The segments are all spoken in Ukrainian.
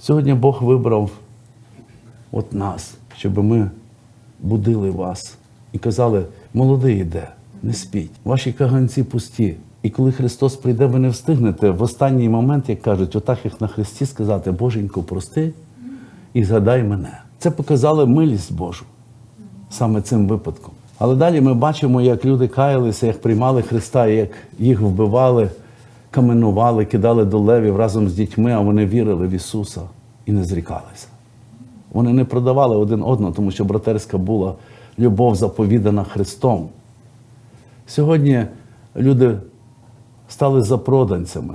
Сьогодні Бог вибрав от нас, щоб ми будили вас і казали: молодий іде, не спіть, ваші каганці пусті. І коли Христос прийде, ви не встигнете в останній момент, як кажуть, отак як на Христі сказати, Боженько, прости і згадай мене. Це показало милість Божу саме цим випадком. Але далі ми бачимо, як люди каялися, як приймали Христа, як їх вбивали, каменували, кидали до левів разом з дітьми, а вони вірили в Ісуса і не зрікалися. Вони не продавали один одного, тому що братерська була любов заповідана Христом. Сьогодні люди стали запроданцями,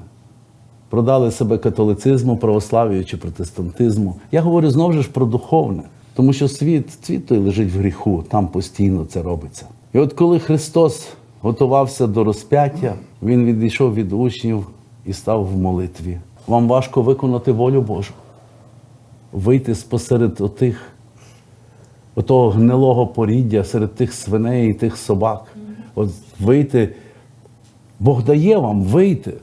продали себе католицизму, православію чи протестантизму. Я говорю знову ж про духовне, тому що світ, світ той лежить в гріху, там постійно це робиться. І от коли Христос готувався до розп'яття, Він відійшов від учнів і став в молитві. Вам важко виконати волю Божу, вийти спосеред отих, отого гнилого поріддя, серед тих свиней і тих собак. От вийти. Бог дає вам вийти,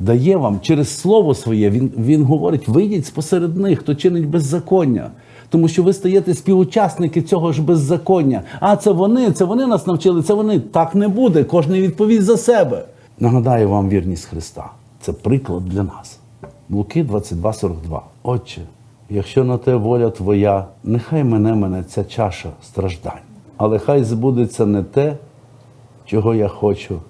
дає вам через слово своє. Він, він говорить: вийдіть спосеред них, хто чинить беззаконня. Тому що ви стаєте співучасники цього ж беззаконня. А це вони, це вони нас навчили, це вони. Так не буде. Кожен відповість за себе. Нагадаю вам вірність Христа. Це приклад для нас. Луки 22,42. Отче, якщо на те воля Твоя, нехай мене мене ця чаша страждань. Але хай збудеться не те, чого я хочу,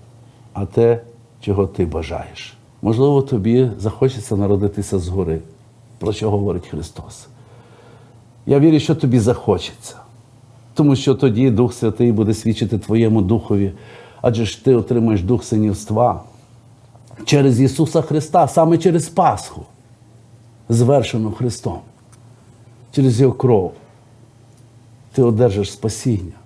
а те, чого ти бажаєш. Можливо, тобі захочеться народитися згори, про що говорить Христос. Я вірю, що тобі захочеться, тому що тоді Дух Святий буде свідчити твоєму духові, адже ж ти отримаєш дух синівства через Ісуса Христа, саме через Пасху, звершену Христом, через Його кров. Ти одержиш спасіння.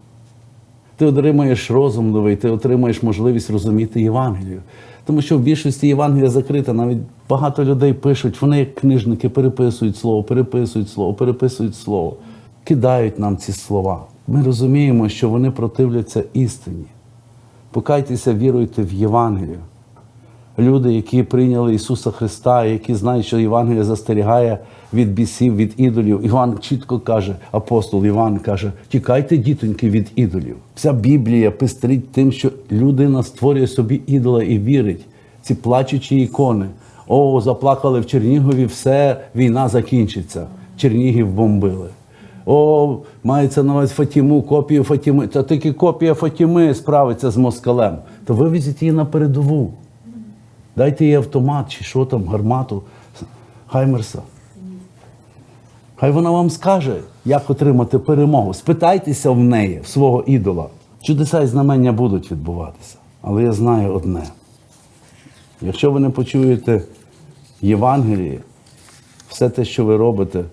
Ти отримаєш розум новий, ти отримаєш можливість розуміти Євангелію. Тому що в більшості Євангелія закрита, навіть багато людей пишуть, вони як книжники переписують слово, переписують слово, переписують слово, кидають нам ці слова. Ми розуміємо, що вони противляться істині. Покайтеся, віруйте в Євангелію. Люди, які прийняли Ісуса Христа, які знають, що Євангелія застерігає від бісів, від ідолів. Іван чітко каже, апостол Іван каже: тікайте, дітоньки, від ідолів. Вся Біблія пестрить тим, що людина створює собі ідола і вірить. Ці плачучі ікони. О, заплакали в Чернігові, все, війна закінчиться. Чернігів бомбили. О, мається на увазі Фатіму, копію Фатіми. Та тільки копія Фатіми справиться з москалем. То вивезіть її на передову. Дайте їй автомат чи що там, гармату Хаймерса. Хай вона вам скаже, як отримати перемогу. Спитайтеся в неї, в свого ідола. Чудеса і знамення будуть відбуватися. Але я знаю одне: якщо ви не почуєте Євангелії, все те, що ви робите,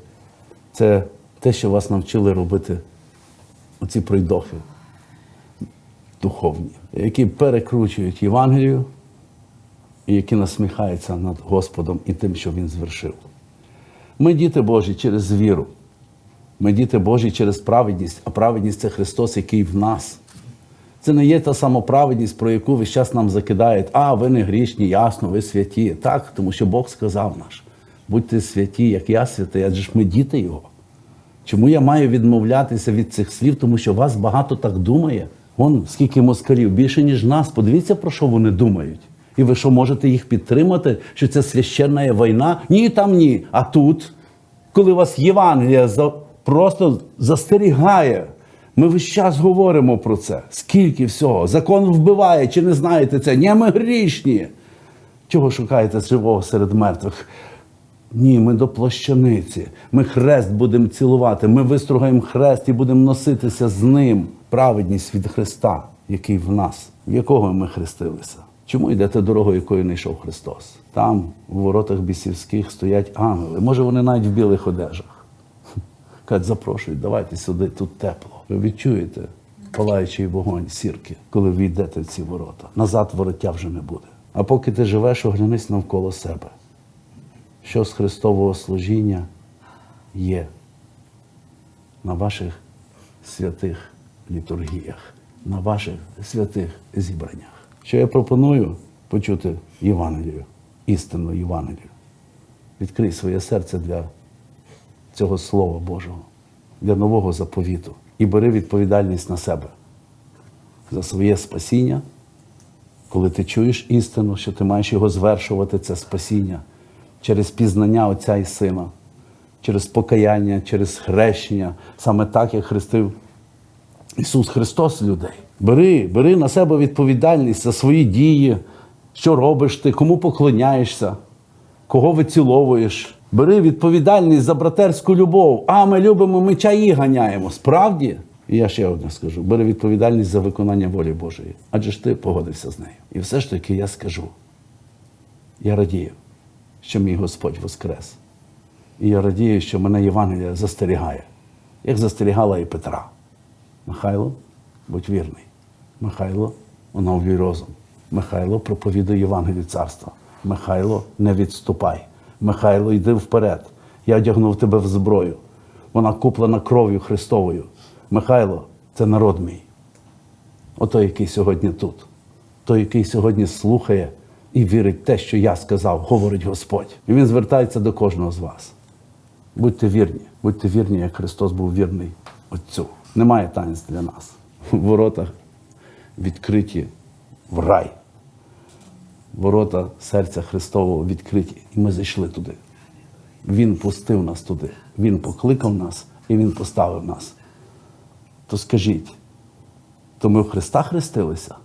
це те, що вас навчили робити оці пройдохи духовні, які перекручують Євангелію і які насміхаються над Господом і тим, що Він звершив. Ми діти Божі через віру. Ми діти Божі через праведність, а праведність це Христос, який в нас. Це не є та самоправедність, про яку весь час нам закидають, а ви не грішні, ясно, ви святі. Так, тому що Бог сказав наш, будьте святі, як я святий, адже ж ми діти Його. Чому я маю відмовлятися від цих слів? Тому що вас багато так думає. Вон скільки москалів, більше, ніж нас. Подивіться, про що вони думають. І ви що можете їх підтримати, що це священна війна? Ні, там ні. А тут, коли вас Євангелія просто застерігає, ми весь час говоримо про це. Скільки всього? Закон вбиває, чи не знаєте це? Ні, ми грішні. Чого шукаєте живого серед мертвих? Ні, ми до плащаниці. Ми хрест будемо цілувати. Ми вистругаємо хрест і будемо носитися з ним. Праведність від Христа, який в нас, в якого ми хрестилися. Чому йдете дорогою, якою не йшов Христос? Там, у воротах бісівських, стоять ангели. Може, вони навіть в білих одежах. Кажуть, запрошують, давайте сюди, тут тепло. Ви відчуєте палаючий вогонь сірки, коли ви йдете в ці ворота. Назад вороття вже не буде. А поки ти живеш, оглянись навколо себе. Що з Христового служіння є на ваших святих літургіях, на ваших святих зібраннях. Що я пропоную почути Євангелію, істинну Євангелію. Відкрий своє серце для цього Слова Божого, для нового заповіту. І бери відповідальність на себе за своє спасіння, коли ти чуєш істину, що ти маєш його звершувати, це спасіння через пізнання Отця і Сина, через покаяння, через хрещення, саме так, як хрестив Ісус Христос людей. Бери, бери на себе відповідальність за свої дії, що робиш ти, кому поклоняєшся, кого виціловуєш. Бери відповідальність за братерську любов. А ми любимо, ми чаї ганяємо. Справді? І я ще одне скажу: бери відповідальність за виконання волі Божої. Адже ж ти погодився з нею. І все ж таки я скажу. Я радію, що мій Господь воскрес. І я радію, що мене Євангелія застерігає, як застерігала і Петра. Михайло, будь вірний. Михайло, оновлюй розум. Михайло, проповідуй Євангелію царства. Михайло, не відступай. Михайло, йди вперед. Я одягнув тебе в зброю. Вона куплена кров'ю Христовою. Михайло, це народ мій. Отой, який сьогодні тут. Той, який сьогодні слухає і вірить те, що я сказав, говорить Господь. І він звертається до кожного з вас. Будьте вірні, будьте вірні, як Христос був вірний Отцю. Немає таїнств для нас. Ворота відкриті в рай. Ворота серця Христового відкриті. І ми зайшли туди. Він пустив нас туди. Він покликав нас і Він поставив нас. То скажіть, то ми в Христа хрестилися,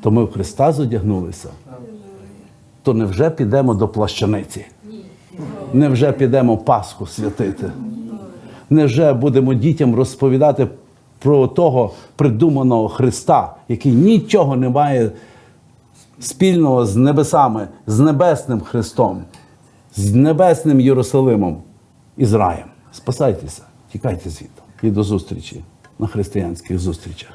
то ми в Христа зодягнулися, то невже підемо до плащаниці? Невже підемо Пасху святити? Невже будемо дітям розповідати про того придуманого Христа, який нічого не має спільного з небесами, з небесним Христом, з небесним Єрусалимом і з раєм? Спасайтеся, тікайте звідти. І до зустрічі на християнських зустрічах.